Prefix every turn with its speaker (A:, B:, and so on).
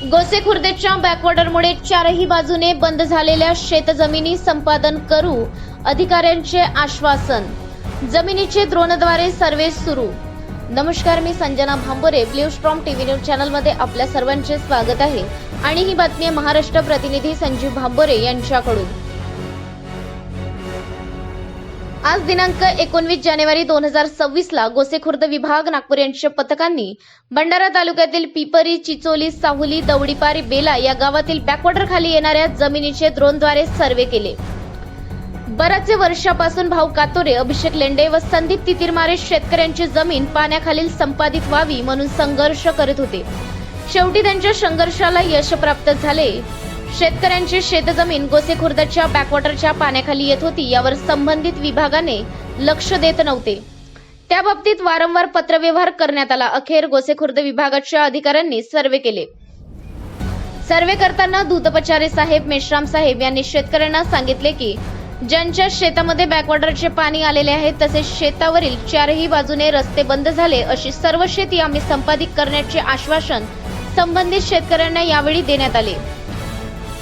A: गोसे खुर्देच्या बॅकवॉटरमुळे चारही बाजूने बंद झालेल्या शेतजमिनी संपादन करू अधिकाऱ्यांचे आश्वासन. जमिनीचे द्रोणद्वारे सर्वे सुरू. नमस्कार मी Sanjana Bhambore. Blue Storm TV News चॅनलमध्ये आपल्या सर्वांचे स्वागत आहे. आणि ही बातमी महाराष्ट्र प्रतिनिधी संजीव भांबोरे यांच्याकडून. आज दिनांक एकोणवीस जानेवारी दोन हजार सव्वीस ला गोसेखुर्द विभाग नागपूर यांच्या पथकांनी भंडारा तालुक्यातील पिपरी चिचोली साहुली दवडीपारी बेला या गावातील बॅकवॉटर खाली येणाऱ्या जमिनीचे ड्रोनद्वारे सर्वे केले. बराचसे वर्षापासून भाऊ कातोरे अभिषेक लेंडे व संदीप तितीरमारे शेतकऱ्यांची जमीन पाण्याखालील संपादित व्हावी म्हणून संघर्ष करीत होते. शेवटी त्यांच्या संघर्षाला यश प्राप्त झाले. शेतकऱ्यांची शेतजमीन गोसेखुर्दच्या बॅकवॉटरच्या पाण्याखाली येत होती यावर संबंधित विभागाने लक्ष देत नव्हते. त्या बाबतीत वारंवार पत्रव्यवहार करण्यात आला. अखेर गोसेखुर्द विभागाच्या अधिकाऱ्यांनी सर्वे केले. सर्वे करताना दूधपचारे साहेब मेश्राम साहेब यांनी शेतकऱ्यांना सांगितले की ज्यांच्या शेतामध्ये बॅकवॉटरचे पाणी आलेले आहे तसेच शेतावरील चारही बाजूने रस्ते बंद झाले अशी सर्व शेती आम्ही संपादित करण्याचे आश्वासन संबंधित शेतकऱ्यांना यावेळी देण्यात आले.